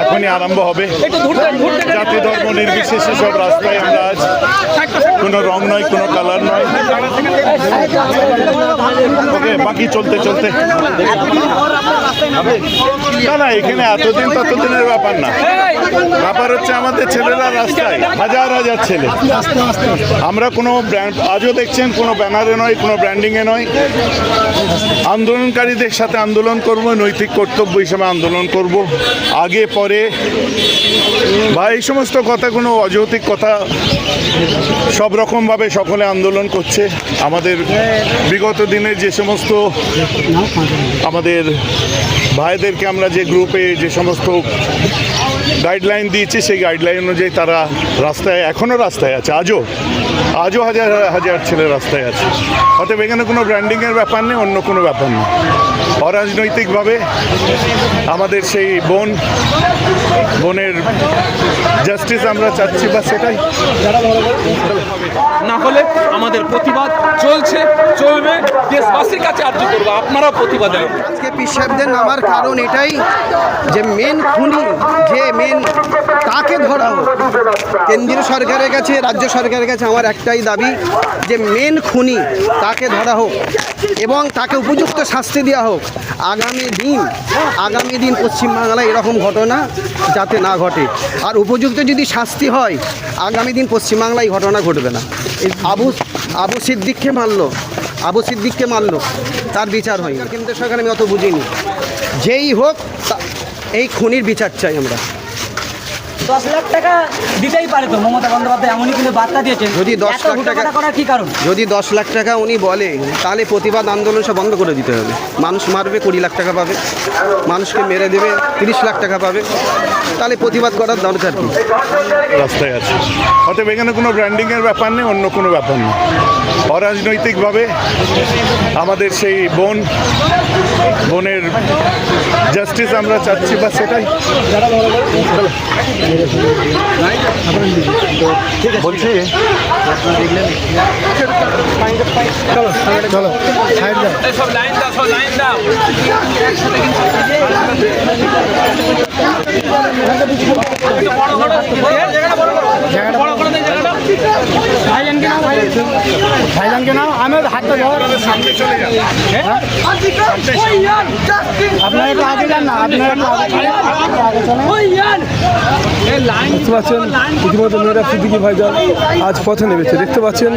এখনই আরম্ভ হবে। জাতি ধর্ম নির্বিশেষে সব রাস্তায় আমরা আজ কোনো রং নয় কোনো কালার নয়। ওকে বাকি চলতে চলতে। না না এখানে এতদিন ততদিনের ব্যাপার না। ব্যাপার হচ্ছে আমাদের ছেলেরা রাস্তায় হাজার হাজার ছেলে। আমরা কোনো ব্র্যান্ড আজও দেখছেন কোনো ব্যানারে নয় কোনো ব্র্যান্ডিংয়ে নয়। আন্দোলনকারীদের সাথে আন্দোলন করব নৈতিক কর্তব্য হিসেবে আন্দোলন করব। আগে পরে বা এই সমস্ত কথা কোনো অযৌতিক কথা সব রকমভাবে সকলে আন্দোলন করছে। আমাদের বিগত দিনে যে সমস্ত আমাদের ভাইদেরকে আমরা যে গ্রুপে যে সমস্ত গাইডলাইন দিয়েছি, সেই গাইডলাইন অনুযায়ী তারা রাস্তায় এখনও রাস্তায় আছে, আজও আজও হাজার হাজার ছেলে রাস্তায় আছে। অতএব এখানে কোনো ব্র্যান্ডিংয়ের ব্যাপার নেই, অন্য কোনো ব্যাপার নেই। অরাজনৈতিকভাবে আমাদের সেই বোন, বোনের জাস্টিস আমরা চাচ্ছি বা সেটাই। না হলে আমাদের প্রতিবাদ চলছে, চলবে। দেশবাসীর কাছে আর্য করব, আপনারাও প্রতিবাদ আজকে পীর সাহেবদের নামার কারণ এটাই যে মেন খুনি, যে মেন তাকে ধরা হোক, কেন্দ্রীয় সরকারের কাছে, রাজ্য সরকারের কাছে আমার একটাই দাবি যে মেন খুনি তাকে ধরা হোক এবং তাকে উপযুক্ত শাস্তি দেওয়া হোক। আগামী দিন আগামী দিন পশ্চিমবাংলায় এরকম ঘটনা যাতে না ঘটে। আর উপযুক্ত যদি শাস্তি হয়, আগামী দিন পশ্চিমবাংলায় ঘটনা ঘটবে না। আবু আবু সিদ্দিককে মারলো আবু সিদ্দিককে মারলো। তার বিচার হয়নি। কিন্তু সরকার আমি অত বুঝিনি। যেই হোক এই খুনির বিচার চাই আমরা। দশ লাখ টাকা দিতেই পারে তো মমতা বন্দ্যোপাধ্যায় এমনই কিন্তু বার্তা দিয়েছেন। যদি দশ লাখ টাকা- করার কি কারণ? যদি দশ লাখ টাকা উনি বলে তাহলে প্রতিবাদ আন্দোলন সব বন্ধ করে দিতে হবে। মানুষ মারবে কুড়ি লাখ টাকা পাবে। মানুষকে মেরে দেবে তিরিশ লাখ টাকা পাবে। তাহলে প্রতিবাদ করার দরকার কি? রাস্তায় আছে। অতএব এখানে কোনো ব্র্যান্ডিংয়ের ব্যাপার নেই অন্য কোনো ব্যাপার নেই। অরাজনৈতিকভাবে আমাদের সেই বোন বোনের জাস্টিস আমরা চাচ্ছি বা সেটাই। বলছি সব লাইন দাও লাইন দাও। ভাইজানকে নাও একটু আগে যান না একটু আগে চলেন। দেখতে পাচ্ছেন ইতিমধ্যে মেয়েরা সিদ্দিকি ভাইজান আজ পথে নেমেছে দেখতে পাচ্ছেন